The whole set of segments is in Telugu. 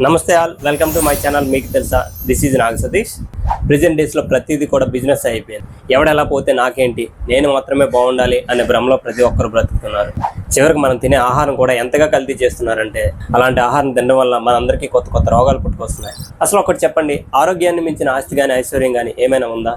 Namaste all welcome to my channel మీకు తెలుసా? This is Naga Satish. Present డేస్లో ప్రతిదీ కూడా బిజినెస్ అయిపోయింది. ఎవడెలా పోతే నాకేంటి? నేను మాత్రమే బాగుండాలి అనే భ్రమలో ప్రతి ఒక్కరు బ్రతుకుతున్నారు. చివరికి మనం తినే ఆహారం కూడా ఎంతగా కల్తీ చేస్తున్నారంటే అలాంటి ఆహారం తినడం వల్ల మనందరికీ కొత్త కొత్త రోగాలు పుట్టుకొస్తున్నాయి. అసలు ఒకటి చెప్పండి ఆరోగ్యాన్ని మించిన ఆస్తి కానీ ఐశ్వర్యం కానీ ఏమైనా ఉందా?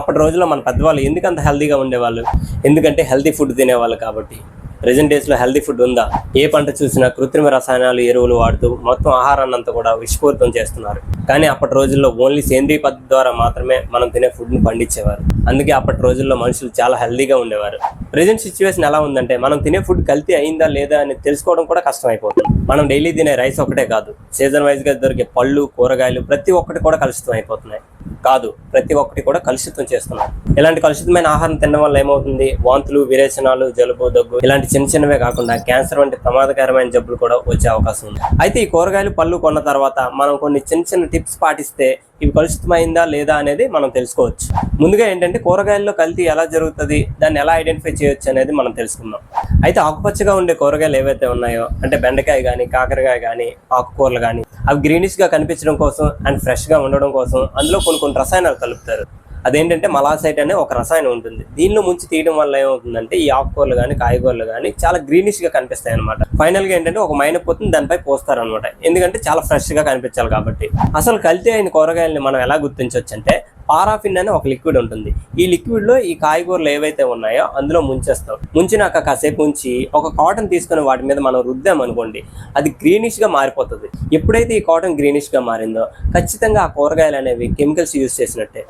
అప్పటి రోజుల్లో మన పెద్దవాళ్ళు ఎందుకంత హెల్తీగా ఉండేవాళ్ళు? ఎందుకంటే హెల్తీ ఫుడ్ తినేవాళ్ళు కాబట్టి. ప్రజెంట్ డేస్లో హెల్తీ ఫుడ్ ఉందా? ఏ పంట చూసినా కృత్రిమ రసాయనాలు ఎరువులు వాడుతూ మొత్తం ఆహారాన్ని అంతా కూడా విషపూరితం చేస్తున్నారు. కానీ అప్పటి రోజుల్లో ఓన్లీ సేంద్రీయ పద్ధతి ద్వారా మాత్రమే మనం తినే ఫుడ్ని పండించేవారు. అందుకే అప్పటి రోజుల్లో మనుషులు చాలా హెల్దీగా ఉండేవారు. ప్రెజెంట్ సిచ్యువేషన్ ఎలా ఉందంటే మనం తినే ఫుడ్ కల్తీ అయిందా లేదా అని తెలుసుకోవడం కూడా కష్టం అయిపోతుంది మనం డైలీ తినే రైస్ ఒకటే కాదు. సీజన్ వైజ్గా దొరికే పళ్ళు కూరగాయలు ప్రతి ఒక్కటి కూడా కలుషితం అయిపోతున్నాయి కాదు. ప్రతి ఒక్కటి కూడా కలుషితం చేస్తున్నారు ఇలాంటి కలుషితమైన ఆహారం తినడం వల్ల ఏమవుతుంది? వాంతులు విరేచనాలు జలుబు దగ్గు ఇలాంటి చిన్న చిన్నవే కాకుండా క్యాన్సర్ వంటి ప్రమాదకరమైన జబ్బులు కూడా వచ్చే అవకాశం ఉంది. అయితే ఈ కూరగాయలు పళ్ళు కొన్న తర్వాత మనం కొన్ని చిన్న చిన్న టిప్స్ పాటిస్తే ఇవి కలుషితమైందా లేదా అనేది మనం తెలుసుకోవచ్చు. ముందుగా ఏంటంటే కూరగాయల్లో కల్తీ ఎలా జరుగుతుంది దాన్ని ఎలా ఐడెంటిఫై చేయొచ్చు అనేది మనం తెలుసుకుందాం. అయితే ఆకుపచ్చగా ఉండే కూరగాయలు ఏవైతే ఉన్నాయో అంటే బెండకాయ కానీ కాకరకాయ కానీ ఆకుకూరలు కానీ అవి గ్రీనిష్గా కనిపించడం కోసం అండ్ ఫ్రెష్గా ఉండడం కోసం అందులో కొన్ని కొన్ని రసాయనాలు కలుపుతారు. అదేంటంటే మలాసైట్ అనే ఒక రసాయనం ఉంటుంది. దీనిలో ముంచి తీయడం వల్ల ఏమవుతుందంటే ఈ ఆకుకూరలు కానీ కాయగూరలు కానీ చాలా గ్రీనిష్గా కనిపిస్తాయి అనమాట ఫైనల్గా ఏంటంటే ఒక మైన పోతుంది దానిపై పోస్తారు అనమాట ఎందుకంటే చాలా ఫ్రెష్గా కనిపించాలి కాబట్టి. అసలు కల్తీ అయిన కూరగాయల్ని మనం ఎలా గుర్తించవచ్చు అంటే పారాఫిన్ అనే ఒక లిక్విడ్ ఉంటుంది. ఈ లిక్విడ్లో ఈ కాయగూరలు ఏవైతే ఉన్నాయో అందులో ముంచేస్తాం. ముంచినాక కాసేపు ఉంచి ఒక కాటన్ తీసుకుని వాటి మీద మనం రుద్దాం అనుకోండి అది గ్రీనిష్గా మారిపోతుంది. ఎప్పుడైతే ఈ కాటన్ గ్రీనిష్గా మారిందో ఖచ్చితంగా ఆ కూరగాయలు అనేవి కెమికల్స్ యూజ్ చేసినట్టే.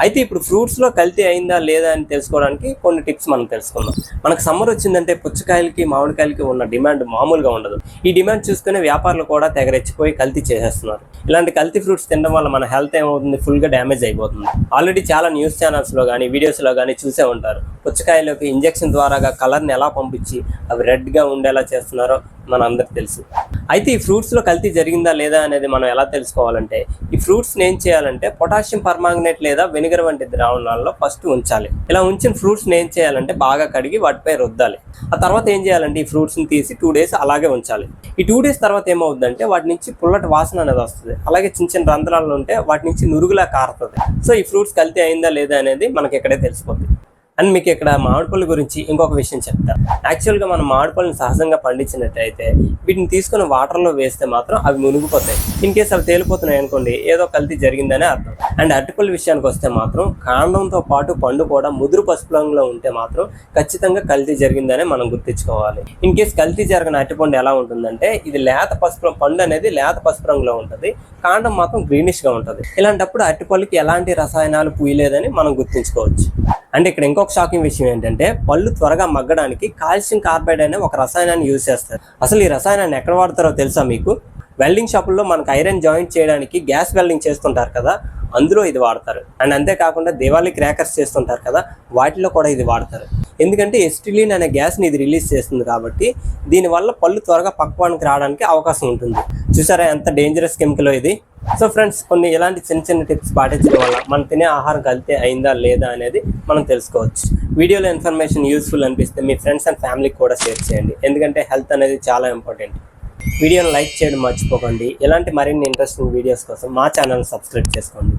అయితే ఇప్పుడు ఫ్రూట్స్లో కల్తీ అయిందా లేదా అని తెలుసుకోవడానికి కొన్ని టిప్స్ మనం తెలుసుకుందాం. మనకు సమ్మర్ వచ్చిందంటే పుచ్చకాయలకి మామిడికాయలకి ఉన్న డిమాండ్ మామూలుగా ఉండదు. ఈ డిమాండ్ చూసుకునే వ్యాపారులు కూడా తెగరెచ్చిపోయి కల్తీ చేసేస్తున్నారు. ఇలాంటి కల్తీ ఫ్రూట్స్ తినడం వల్ల మన హెల్త్ ఏమవుతుంది? ఫుల్గా డ్యామేజ్ అయిపోతుంది. ఆల్రెడీ చాలా న్యూస్ ఛానల్స్లో కానీ వీడియోస్లో కానీ చూసే ఉంటారు. పుచ్చకాయలోకి ఇంజెక్షన్ ద్వారాగా కలర్ని ఎలా పంపించి అవి రెడ్గా ఉండేలా చేస్తున్నారో మన అందరికి తెలుసు. అయితే ఈ ఫ్రూట్స్లో కల్తీ జరిగిందా లేదా అనేది మనం ఎలా తెలుసుకోవాలంటే ఈ ఫ్రూట్స్ని ఏం చేయాలంటే పొటాషియం పర్మాంగనేట్ లేదా వెనిగర్ వంటి ద్రావణాల్లో ఫస్ట్ ఉంచాలి. ఇలా ఉంచిన ఫ్రూట్స్ని ఏం చేయాలంటే బాగా కడిగి వాటిపై రుద్దాలి. ఆ తర్వాత ఏం చేయాలంటే ఈ ఫ్రూట్స్ని తీసి టూ డేస్ అలాగే ఉంచాలి. ఈ టూ డేస్ తర్వాత ఏమవుతుందంటే వాటి నుంచి పుల్లటి వాసన అనేది వస్తుంది. అలాగే చిన్న చిన్న రంధ్రాలు ఉంటే వాటి నుంచి నురుగులా కారుతుంది. సో ఈ ఫ్రూట్స్ కల్తీ అయిందా లేదా అనేది మనకి ఇక్కడే తెలిసిపోతుంది అండ్ మీకు ఇక్కడ మామిడిపళ్ళు గురించి ఇంకొక విషయం చెప్తా. యాక్చువల్గా మనం మామిడిపళ్ళని సహజంగా పండించినట్టయితే వీటిని తీసుకుని వాటర్లో వేస్తే మాత్రం అవి మునిగిపోతాయి. ఇన్ కేసు అవి తేలిపోతున్నాయి అనుకోండి ఏదో కల్తీ జరిగిందనే అర్థం. అండ్ అరటిపళ్ళ విషయానికి వస్తే మాత్రం కాండంతో పాటు పండు కూడా ముదురు పసుపు రంగులో ఉంటే మాత్రం ఖచ్చితంగా కల్తీ జరిగిందనే మనం గుర్తించుకోవాలి. ఇన్ కేసు కల్తీ జరిగిన అరటిపండు ఎలా ఉంటుందంటే ఇది లేత పసుపు పండు అనేది లేత పసుపు రంగులో ఉంటుంది. కాండం మాత్రం గ్రీనిష్గా ఉంటుంది. ఇలాంటప్పుడు అరటిపళ్ళకి ఎలాంటి రసాయనాలు పూయలేదని మనం గుర్తుంచుకోవచ్చు. అంటే ఇక్కడ ఇంకొక షాకింగ్ విషయం ఏంటంటే పళ్ళు త్వరగా మగ్గడానికి కాల్షియం కార్బైడ్ అనే ఒక రసాయనాన్ని యూజ్ చేస్తారు. అసలు ఈ రసాయనాన్ని ఎక్కడ వాడతారో తెలుసా మీకు? వెల్డింగ్ షాపుల్లో మనకు ఐరన్ జాయింట్ చేయడానికి గ్యాస్ వెల్డింగ్ చేస్తుంటారు కదా అందులో ఇది వాడతారు. అండ్ అంతేకాకుండా దివాళీ క్రాకర్స్ చేస్తుంటారు కదా వాటిలో కూడా ఇది వాడతారు. ఎందుకంటే ఎస్టిలిన్ అనే గ్యాస్ని ఇది రిలీజ్ చేస్తుంది కాబట్టి దీనివల్ల పళ్ళు త్వరగా పక్వానికి రావడానికి అవకాశం ఉంటుంది. చూసారా ఎంత డేంజరస్ కెమికల్ ఇది? సో ఫ్రెండ్స్ కొన్ని ఇలాంటి చిన్న చిన్న టిప్స్ పాటించడం వల్ల మనం తినే ఆహారం కలితే అయిందా లేదా అనేది మనం తెలుసుకోవచ్చు. వీడియోలో ఇన్ఫర్మేషన్ యూస్ఫుల్ అనిపిస్తే మీ ఫ్రెండ్స్ అండ్ ఫ్యామిలీకి కూడా షేర్ చేయండి. ఎందుకంటే హెల్త్ అనేది చాలా ఇంపార్టెంట్ వీడియోని లైక్ చేయడం మర్చిపోకండి. ఇలాంటి మరిన్ని ఇంట్రెస్టింగ్ వీడియోస్ కోసం మా ఛానల్ సబ్స్క్రైబ్ చేసుకోండి.